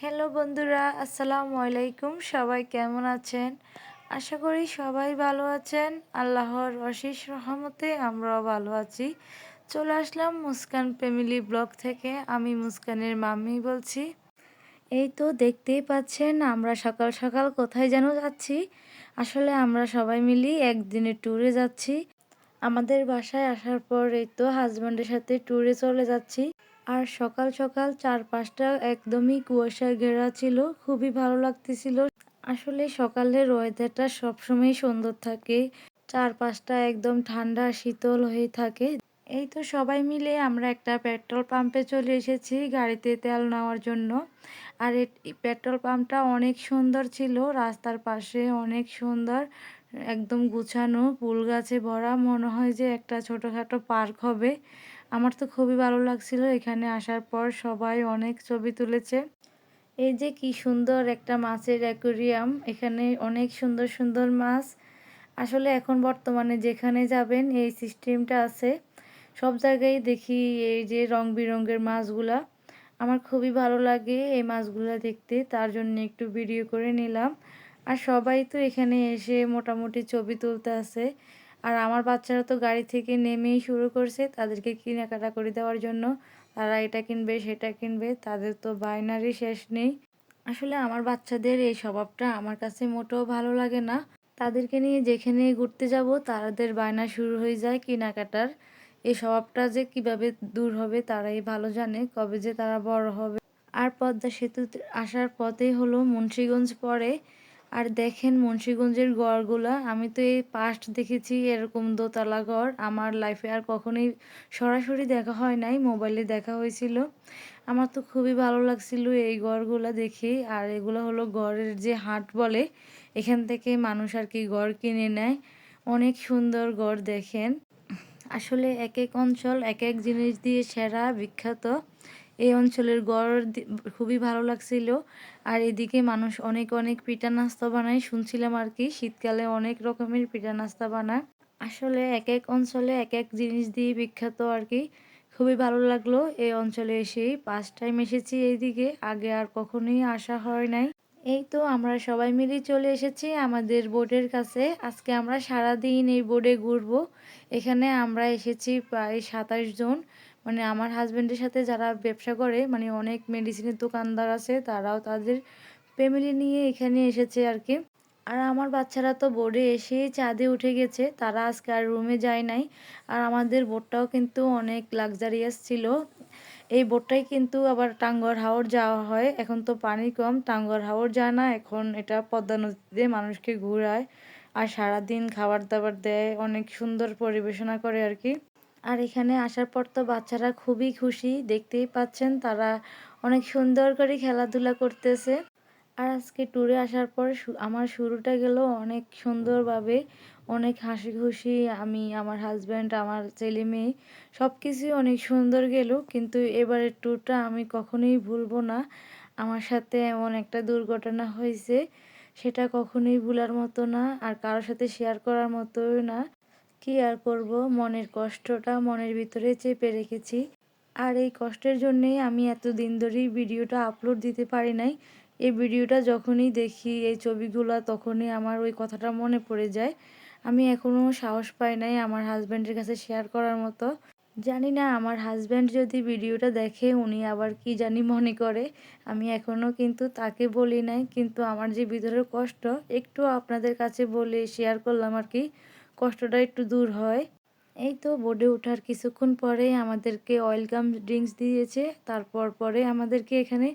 Hello বন্ধুরা, আসসালামু আলাইকুম। সবাই কেমন আছেন? আশা করি সবাই ভালো আছেন। আল্লাহর অশেষ রহমতে আমরাও ভালো আছি। চলে আসলাম মুস্কান ফ্যামিলি ব্লগ থেকে। আমি মুস্কানের মাম্মি বলছি। এই তো দেখতেই পাচ্ছেন, আমরা সকাল সকাল কোথায় যেন যাচ্ছি। আসলে আমরা সবাই মিলি একদিনের ট্যুরে যাচ্ছি। আমাদের বাসায় আসার পর এই তো হাজব্যান্ডের সাথে ট্যুরে চলে যাচ্ছি। আর সকাল সকাল চারপাশটা একদমই কুয়াশায় ঘেরা ছিল, খুবই ভালো লাগতেছিল। আসলে সকালের ওয়েদারটা সবসময় সুন্দর থাকে, চারপাশটা একদম ঠান্ডা, শীতল হয়ে থাকে। এই তো সবাই মিলে আমরা একটা পেট্রোল পাম্পে চলে এসেছি গাড়িতে তেল নেওয়ার জন্য। আর পেট্রোল পাম্পটা অনেক সুন্দর ছিল, রাস্তার পাশে অনেক সুন্দর, একদম গুছানো, ফুল গাছে ভরা। মনে হয় যে একটা ছোটোখাটো পার্ক হবে। আমার তো খুবই ভালো লাগছিল এখানে আসার পর সবাই অনেক ছবি তুলেছে। এই যে কি সুন্দর একটা মাছের অ্যাকোরিয়াম, এখানে অনেক সুন্দর সুন্দর মাছ। আসলে এখন বর্তমানে যেখানে যাবেন, এই সিস্টেমটা আছে। সব জায়গায় দেখি এই যে রং বেরঙের মাছগুলা। আমার খুবই ভালো লাগে এই মাছগুলা দেখতে, তার জন্য একটু ভিডিও করে নিলাম। আর সবাই তো এখানে এসে মোটামুটি ছবি তুলতে আছে। আর আমার বাচ্চারা তো গাড়ি থেকে নেমেই শুরু করছে তাদেরকে কেনাকাটা করে দেওয়ার জন্য। তারা এটা কিনবে, সেটা কিনবে, তাদের তো বাইনারি শেষ নেই। আসলে আমার বাচ্চাদের এই স্বভাবটা আমার কাছে মোটেও ভালো লাগে না। তাদেরকে নিয়ে যেখানে ঘুরতে যাব তাদের বায়না শুরু হয়ে যায় কেনাকাটার। এই স্বভাবটা যে কীভাবে দূর হবে তারাই ভালো জানে, কবে যে তারা বড় হবে। আর পদ্মা সেতু আসার পথেই হলো মুন্সীগঞ্জ পড়ে আর দেখেন মুন্সীগঞ্জের গড়গুলা, আমি তো এই পাস্ট দেখেছি এরকম দোতলা গড়। আমার লাইফে আর কখনোই সরাসরি দেখা হয় নাই মোবাইলে দেখা হয়েছিল। আমার তো খুবই ভালো লাগছিল এই গড়গুলা দেখে। আর এগুলো হলো গড়ের যে হাট বলে, এখান থেকে মানুষ আর কি গড় কিনে নেয়। অনেক সুন্দর গড় দেখেন। আসলে এক এক অঞ্চল এক এক জিনিস দিয়ে সেরা, বিখ্যাত। এই অঞ্চলের গড় খুবই ভালো লাগছিল। আর এদিকে মানুষ অনেক অনেক পিঠা নাস্তা বানায়। শুনছিলাম আর কি, শীতকালে অনেক রকমের পিঠা নাস্তা বানায়। আসলে এক এক অঞ্চলে এক এক জিনিস দিয়ে বিখ্যাত আর কি। খুবই ভালো লাগল এই অঞ্চলে এসেই। ফার্স্ট টাইম এসেছি এইদিকে, আগে আর কখনোই আসা হয় নাই। এই তো আমরা সবাই মিলে চলে এসেছি আমাদের বোর্ডের কাছে। আজকে আমরা সারা দিন এই বোর্ডে ঘুরবো। এখানে আমরা এসেছি প্রায় সাতাশ জন। মানে আমার হাজব্যান্ডের সাথে যারা ব্যবসা করে মানে অনেক মেডিসিনের দোকানদার আছে, তারাও তাদের ফ্যামিলি নিয়ে এখানে এসেছে আর কি। আর আমার বাচ্চারা তো বোর্ডে এসেই চাঁদে উঠে গেছে, তারা আজকে আর রুমে যায় নাই। আর আমাদের বোটটাও কিন্তু অনেক লাক্সারিয়াস ছিল। এই বোটটাই কিন্তু আবার টাঙ্গর হাওর যাওয়া হয়। এখন তো পানি কম, টাঙ্গর হাওর যায় না, এখন এটা পদ্মা নদীতে মানুষকে ঘুরায় আর সারাদিন খাবার দাবার দেয়, অনেক সুন্দর পরিবেশনা করে আর কি। আর এখানে আসার পর তো বাচ্চারা খুবই খুশি। দেখতেই পাচ্ছেন তারা অনেক সুন্দর করে খেলাধুলা করতেছে। আর আজকে ট্যুরে আসার পর আমার শুরুটা গেল অনেক সুন্দরভাবে, অনেক হাসি খুশি আমি, আমার হাজব্যান্ড আমার ছেলে মেয়ে সব কিছুই অনেক সুন্দর গেল। কিন্তু এবারের ট্যুরটা আমি কখনোই ভুলবো না। আমার সাথে এমন একটা দুর্ঘটনা হয়েছে, সেটা কখনোই ভুলার মতো না, আর কারোর সাথে শেয়ার করার মতোই না। কি আর করব? মনের কষ্টটা মনের ভিতরে চেপে রেখেছি। আর এই কষ্টের জন্যেই আমি এত দিন ধরেই ভিডিওটা আপলোড দিতে পারি নাই। এই ভিডিওটা যখনই দেখি, এই ছবিগুলো, তখনই আমার ওই কথাটা মনে পড়ে যায়। আমি এখনও সাহস পাই নাই আমার হাজব্যান্ডের কাছে শেয়ার করার মতো। জানি না, আমার হাজব্যান্ড যদি ভিডিওটা দেখে, উনি আবার কি জানি মনে করে। আমি এখনও কিন্তু তাকে বলি নাই, কিন্তু আমার যে ভিতরের কষ্ট, একটু আপনাদের কাছে বলে শেয়ার করলাম আর কি। কষ্টটা একটু দূর হয়। এই তো বোর্ডে ওঠার কিছুক্ষণ পরে আমাদেরকে ওয়েলকাম ড্রিঙ্কস দিয়েছে। তারপর পরে আমাদেরকে এখানে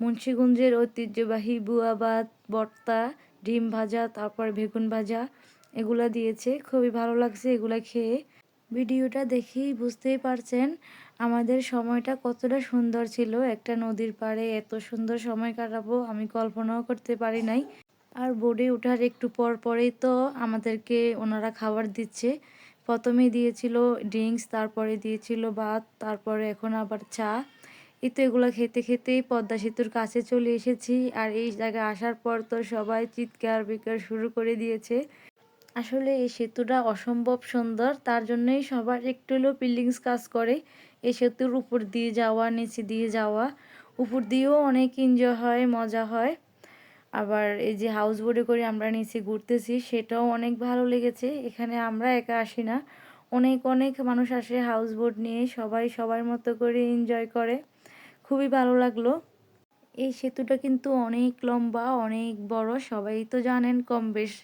মুন্সীগঞ্জের ঐতিহ্যবাহী বুয়াবাদ বর্তা, ডিম ভাজা, তারপর বেগুন ভাজা এগুলা দিয়েছে। খুবই ভালো লাগছে এগুলা খেয়ে। ভিডিওটা দেখেই বুঝতেই পারছেন আমাদের সময়টা কতটা সুন্দর ছিল। একটা নদীর পাড়ে এত সুন্দর সময় কাটাবো আমি কল্পনাও করতে পারি নাই। আর বোর্ডে ওঠার একটু পর পরেই তো আমাদেরকে ওনারা খাবার দিচ্ছে। প্রথমে দিয়েছিল ড্রিঙ্কস তারপরে দিয়েছিল ভাত, তারপরে এখন আবার চা। এই তো এগুলো খেতে খেতেই পদ্মা সেতুর কাছে চলে এসেছি আর এই জায়গায় আসার পর তো সবাই চিৎকার বিকার শুরু করে দিয়েছে। আসলে এই সেতুটা অসম্ভব সুন্দর, তার জন্যই সবার একটু হলেও ফিলিংস কাজ করে। এই সেতুর উপর দিয়ে যাওয়া, নিচে দিয়ে যাওয়া, উপর দিয়েও অনেক এনজয় হয়, মজা হয়। আবার এই যে হাউস বোটে করে আমরা নিচে ঘুরতেছি, সেটাও অনেক ভালো লেগেছে। এখানে আমরা একা আসি না। অনেক অনেক মানুষ আসে হাউস বোট নিয়ে, সবাই সবার মতো করে এনজয় করে। খুবই ভালো লাগল। এই সেতুটা কিন্তু অনেক লম্বা, অনেক বড়, সবাই তো জানেন কম বেশ।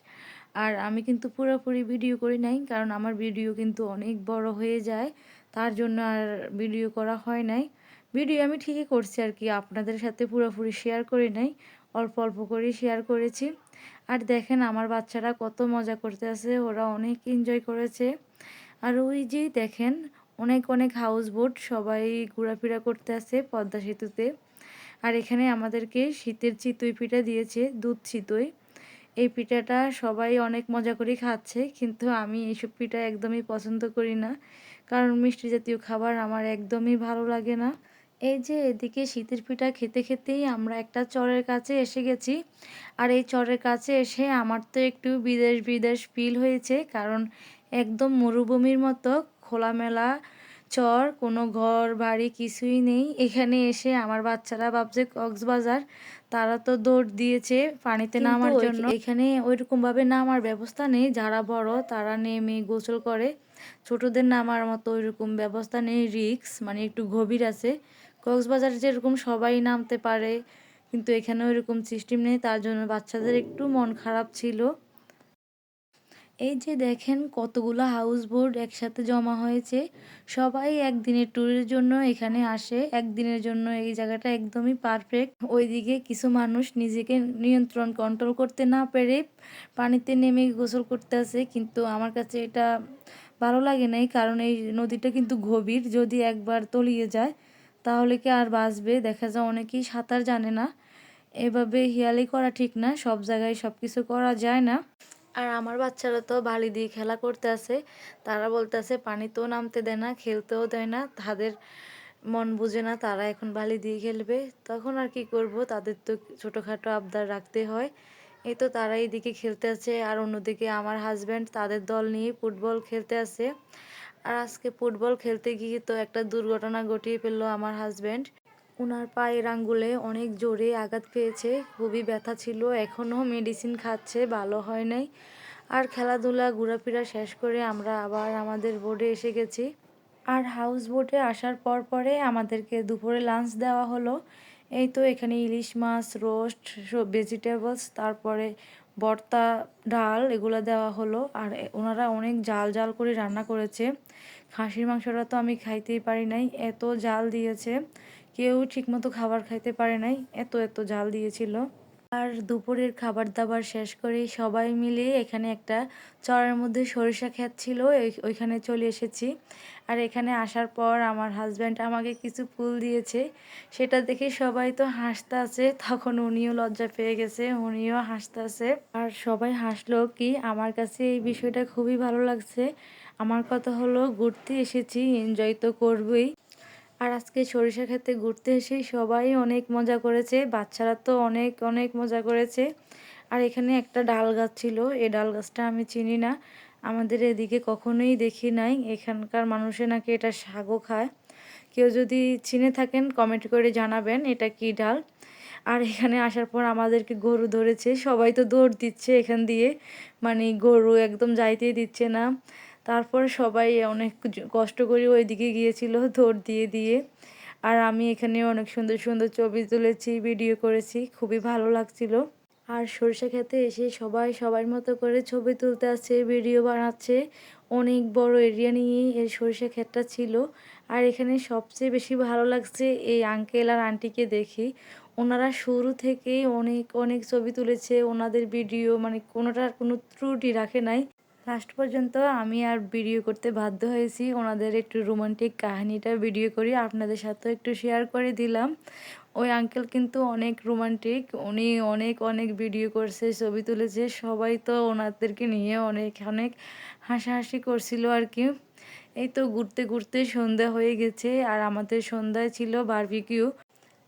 আর আমি কিন্তু পুরোপুরি ভিডিও করি নাই, কারণ আমার ভিডিও কিন্তু অনেক বড় হয়ে যায়। তার জন্য আর ভিডিও করা হয় নাই। ভিডিও আমি ঠিকই করছি আর কি, আপনাদের সাথে পুরোপুরি শেয়ার করি নাই। অল্প অল্প করে শেয়ার করেছি। আর দেখেন আমার বাচ্চারা কত মজা করতে আছে ওরা অনেক এনজয় করেছে। আর ওই যে দেখেন, অনেক অনেক হাউস বোট সবাই ঘোরাফেরা করতে আছে পদ্মা সেতুতে। আর এখানে আমাদেরকে শীতের চিতই পিঠা দিয়েছে, দুধ চিতই। এই পিঠাটা সবাই অনেক মজা করে খাচ্ছে, কিন্তু আমি এইসব পিঠা একদমই পছন্দ করি না। কারণ মিষ্টি জাতীয় খাবার আমার একদমই ভালো লাগে না। এই যে এদিকে শীতের পিঠা খেতে খেতেই আমরা একটা চরের কাছে এসে গেছি। আর এই চরের কাছে এসে আমার তো একটু বিদেশ বিদেশ ফিল হয়েছে। কারণ একদম মরুভূমির মতো খোলামেলা চর কোনো ঘর বাড়ি কিছুই নেই। এখানে এসে আমার বাচ্চারা ভাবছে কক্সবাজার তারা তো দৌড় দিয়েছে পানিতে নামার জন্য। এখানে ওইরকমভাবে নামার ব্যবস্থা নেই। যারা বড় তারা নেমে গোসল করে। ছোটদের নামার মতো ওইরকম ব্যবস্থা নেই রিক্স মানে একটু গভীর আছে। কক্সবাজার যেরকম সবাই নামতে পারে, কিন্তু এখানে ওইরকম সিস্টেম নেই, তার জন্য বাচ্চাদের একটু মন খারাপ ছিল। এই যে দেখেন কতগুলো হাউস বোর্ড একসাথে জমা হয়েছে, সবাই একদিনের ট্যুরের জন্য এখানে আসে, একদিনের জন্য এই জায়গাটা একদমই পারফেক্ট ওইদিকে কিছু মানুষ নিজেকে নিয়ন্ত্রণ কন্ট্রোল করতে না পেরে পানিতে নেমে গোসল করতে আসে, কিন্তু আমার কাছে এটা ভালো লাগে নাই, কারণ এই নদীটা কিন্তু গভীর, যদি একবার তলিয়ে যায় তাহলে কি আর বাঁচবে? দেখা যায় অনেকেই সাঁতার জানে না। এভাবে হিয়ালি করা ঠিক না, সব জায়গায় সব কিছু করা যায় না। আর আমার বাচ্চারা তো বালি দিয়ে খেলা করতে আছে তারা বলতেছে, পানিতেও নামতে দেয় না, খেলতেও দেয় না, তাদের মন বুঝে না, তারা এখন বালি দিয়ে খেলবে। তখন আর কি করব? তাদের তো ছোটোখাটো আবদার রাখতে হয়। এই তো তারা এইদিকে খেলতে আছে আর অন্যদিকে আমার হাজব্যান্ড তাদের দল নিয়ে ফুটবল খেলতে আছে আর আজকে ফুটবল খেলতে গিয়ে তো একটা দুর্ঘটনা ঘটিয়ে ফেলল আমার হাজব্যান্ড ওনার পায়ের আঙ্গুলে অনেক জোরে আঘাত পেয়েছে, খুবই ব্যথা ছিল এখনও মেডিসিন খাচ্ছে, ভালো হয় নাই। আর খেলাধুলা, ঘোরাফেরা শেষ করে আমরা আবার আমাদের বোর্ডে এসে গেছি। আর হাউস বোটে আসার পর পরে আমাদেরকে দুপুরে লাঞ্চ দেওয়া হলো। এই তো এখানে ইলিশ মাছ রোস্ট ভেজিটেবলস তারপরে ভর্তা, ডাল এগুলো দেওয়া হলো। আর ওনারা অনেক জাল জাল করে রান্না করেছে। খাসির মাংসটা তো আমি খাইতেই পারি নাই। এত জাল দিয়েছে। কেউ ঠিকমতো খাবার খাইতে পারে নাই। এত এত জাল দিয়েছিল। আর দুপুরের খাবার দাবার শেষ করে সবাই মিলে এখানে একটা চরের মধ্যে সরিষা ক্ষেত ছিল ওইখানে চলে এসেছি। আর এখানে আসার পর আমার হাজব্যান্ড আমাকে কিছু ফুল দিয়েছে, সেটা দেখে সবাই তো হাসতে আছে, তখন উনিও লজ্জা পেয়ে গেছে, উনিও হাসতে আছে। আর সবাই হাসলো কি, আমার কাছে এই বিষয়টা খুবই ভালো লাগছে। আমার কথা হলো, ঘুরতে এসেছি এনজয় তো করবই। আর আজকে সরিষা খেতে ঘুরতে এসে সবাই অনেক মজা করেছে, বাচ্চারা তো অনেক অনেক মজা করেছে। আর এখানে একটা ডাল গাছ ছিল এই ডাল গাছটা আমি চিনি না। আমাদের এদিকে কখনোই দেখি নাই, এখানকার মানুষে নাকি এটা শাকও খায়। কেউ যদি চিনে থাকেন কমেন্ট করে জানাবেন এটা কি ডাল। আর এখানে আসার পর আমাদেরকে গরু ধরেছে, সবাই তো দৌড় দিচ্ছে এখান দিয়ে। মানে গরু একদম যাইতেই দিচ্ছে না। তারপর সবাই অনেক কষ্ট করে ওইদিকে গিয়েছিল দৌড় দিয়ে দিয়ে। আর আমি এখানে অনেক সুন্দর সুন্দর ছবি তুলেছি ভিডিও করেছি, খুবই ভালো লাগছিল। আর সরষে খেতে এসে সবাই সবার মতো করে ছবি তুলতে আসছে ভিডিও বানাচ্ছে। অনেক বড় এরিয়া নিয়েই এই সরষে ক্ষেতটা ছিল। আর এখানে সবচেয়ে বেশি ভালো লাগছে এই আঙ্কেল আর আন্টিকে দেখি। ওনারা শুরু থেকেই অনেক অনেক ছবি তুলেছে, ওনাদের ভিডিও মানে কোনোটার কোনো ত্রুটি রাখে নাই। লাস্ট পর্যন্ত আমি আর ভিডিও করতে বাধ্য হয়েছি। ওনাদের একটু রোমান্টিক কাহিনীটা ভিডিও করি, আপনাদের সাথেও একটু শেয়ার করে দিলাম। ওই আঙ্কেল কিন্তু অনেক রোমান্টিক উনি অনেক অনেক ভিডিও করছে, ছবি তুলেছে। সবাই তো ওনাদেরকে নিয়ে অনেক অনেক হাসাহাসি করছিল আর কি। এই তো ঘুরতে ঘুরতে সন্ধ্যা হয়ে গেছে আর আমাদের সন্ধ্যায় ছিল বারবিকিউ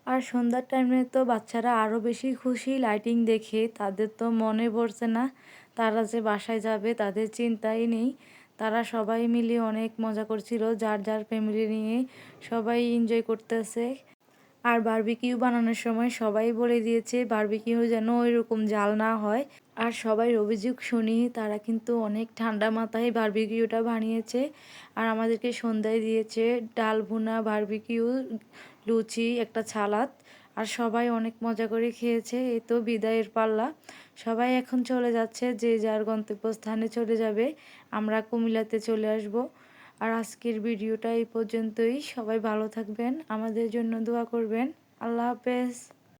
আর সন্ধ্যার টাইমে তো বাচ্চারা আরও বেশি খুশি লাইটিং দেখে, তাদের তো মনে পড়ছে না। তারা যে বাসায় যাবে তাদের চিন্তাই নেই। তারা সবাই মিলে অনেক মজা করছিল, যার যার ফ্যামিলি নিয়ে সবাই এনজয় করতেছে। আর বারবিকিউ বানানোর সময় সবাই বলে দিয়েছে বারবিকিউ যেন ওই রকম জাল না হয়। আর সবাই অভিযোগ শুনি তারা কিন্তু অনেক ঠান্ডা মাথায় বারবিকিউটা বানিয়েছে। আর আমাদেরকে সন্ধ্যায় দিয়েছে ডাল ভুনা বারবিকিউ লুচি, একটা ছালাদ আর সবাই অনেক মজা করে খেয়েছে, এই তো বিদায়ের পাল্লা। সবাই এখন চলে যাচ্ছে, যে যার গন্তব্যস্থানে চলে যাবে, আমরা কুমিল্লাতে চলে আসব। আর আজকের ভিডিওটা এই পর্যন্তই, সবাই ভালো থাকবেন, আমাদের জন্য দোয়া করবেন, আল্লাহ হাফেজ।